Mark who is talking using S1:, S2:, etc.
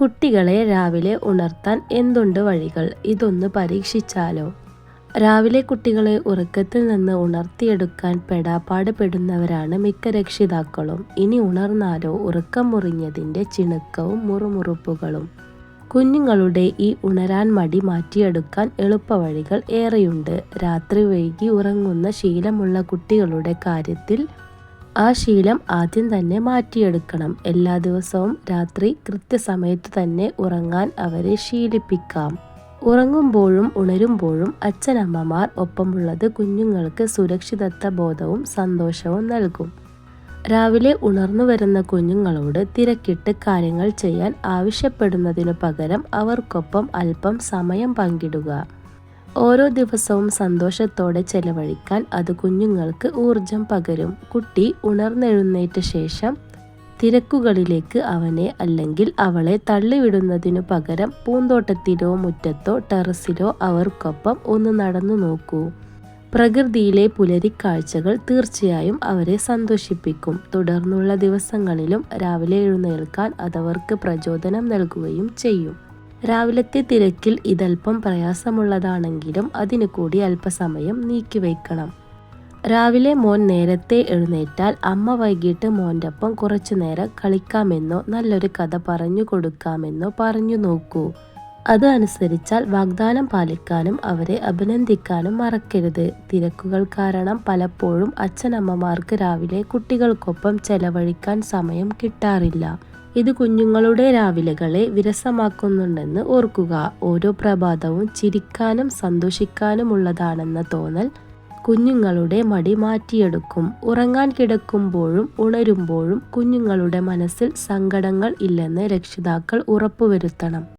S1: കുട്ടികളെ രാവിലെ ഉണർത്താൻ എന്തുണ്ട് വഴികൾ? ഇതൊന്ന് പരീക്ഷിച്ചാലോ? രാവിലെ കുട്ടികളെ ഉറക്കത്തിൽ നിന്ന് ഉണർത്തിയെടുക്കാൻ പെടാപ്പാട് പെടുന്നവരാണ് മിക്ക രക്ഷിതാക്കളും. ഇനി ഉണർന്നാലോ ഉറക്കം മുറിഞ്ഞതിന്റെ ചിണുക്കവും മുറുമുറുപ്പുകളും. കുഞ്ഞുങ്ങളുടെ ഈ ഉണരാൻ മടി മാറ്റിയെടുക്കാൻ എളുപ്പവഴികൾ ഏറെയുണ്ട്. രാത്രി വൈകി ഉറങ്ങുന്ന ശീലമുള്ള കുട്ടികളുടെ കാര്യത്തിൽ ആ ശീലം ആദ്യം തന്നെ മാറ്റിയെടുക്കണം. എല്ലാ ദിവസവും രാത്രി കൃത്യസമയത്ത് തന്നെ ഉറങ്ങാൻ അവരെ ശീലിപ്പിക്കാം. ഉറങ്ങുമ്പോഴും ഉണരുമ്പോഴും അച്ഛനമ്മമാർ ഒപ്പമുള്ളത് കുഞ്ഞുങ്ങൾക്ക് സുരക്ഷിതത്വ ബോധവും സന്തോഷവും നൽകും. രാവിലെ ഉണർന്നു വരുന്ന കുഞ്ഞുങ്ങളോട് തിരക്കിട്ട് കാര്യങ്ങൾ ചെയ്യാൻ ആവശ്യപ്പെടുന്നതിനു പകരം അവർക്കൊപ്പം അല്പം സമയം പങ്കിടുക. ഓരോ ദിവസവും സന്തോഷത്തോടെ ചെലവഴിക്കാൻ അത് കുഞ്ഞുങ്ങൾക്ക് ഊർജം പകരും. കുട്ടി ഉണർന്നെഴുന്നേറ്റ ശേഷം തിരക്കുകളിലേക്ക് അവനെ അല്ലെങ്കിൽ അവളെ തള്ളിവിടുന്നതിനു പകരം പൂന്തോട്ടത്തിലോ മുറ്റത്തോ ടെറസിലോ അവർക്കൊപ്പം ഒന്ന് നടന്നു നോക്കൂ. പ്രകൃതിയിലെ പുലരിക്കാഴ്ചകൾ തീർച്ചയായും അവരെ സന്തോഷിപ്പിക്കും. തുടർന്നുള്ള ദിവസങ്ങളിലും രാവിലെ എഴുന്നേൽക്കാൻ അതവർക്ക് പ്രചോദനം നൽകുകയും ചെയ്യും. രാവിലത്തെ തിരക്കിൽ ഇതൽപ്പം പ്രയാസമുള്ളതാണെങ്കിലും അതിനു കൂടി അല്പസമയം നീക്കിവയ്ക്കണം. രാവിലെ മോൻ നേരത്തെ എഴുന്നേറ്റാൽ അമ്മ വൈകിട്ട് മോന്റെ ഒപ്പം കുറച്ചു നേരം കളിക്കാമെന്നോ നല്ലൊരു കഥ പറഞ്ഞു കൊടുക്കാമെന്നോ പറഞ്ഞു നോക്കൂ. അത് അനുസരിച്ചാൽ വാഗ്ദാനം പാലിക്കാനും അവരെ അഭിനന്ദിക്കാനും മറക്കരുത്. തിരക്കുകൾ കാരണം പലപ്പോഴും അച്ഛനമ്മമാർക്ക് രാവിലെ കുട്ടികൾക്കൊപ്പം ചെലവഴിക്കാൻ സമയം കിട്ടാറില്ല. ഇത് കുഞ്ഞുങ്ങളുടെ രാവിലെകളെ വിരസമാക്കുന്നുണ്ടെന്ന് ഓർക്കുക. ഓരോ പ്രഭാതവും ചിരിക്കാനും സന്തോഷിക്കാനുമുള്ളതാണെന്ന തോന്നൽ കുഞ്ഞുങ്ങളുടെ മടി മാറ്റിയെടുക്കും. ഉറങ്ങാൻ കിടക്കുമ്പോഴും ഉണരുമ്പോഴും കുഞ്ഞുങ്ങളുടെ മനസ്സിൽ സങ്കടങ്ങൾ ഇല്ലെന്ന് രക്ഷിതാക്കൾ ഉറപ്പുവരുത്തണം.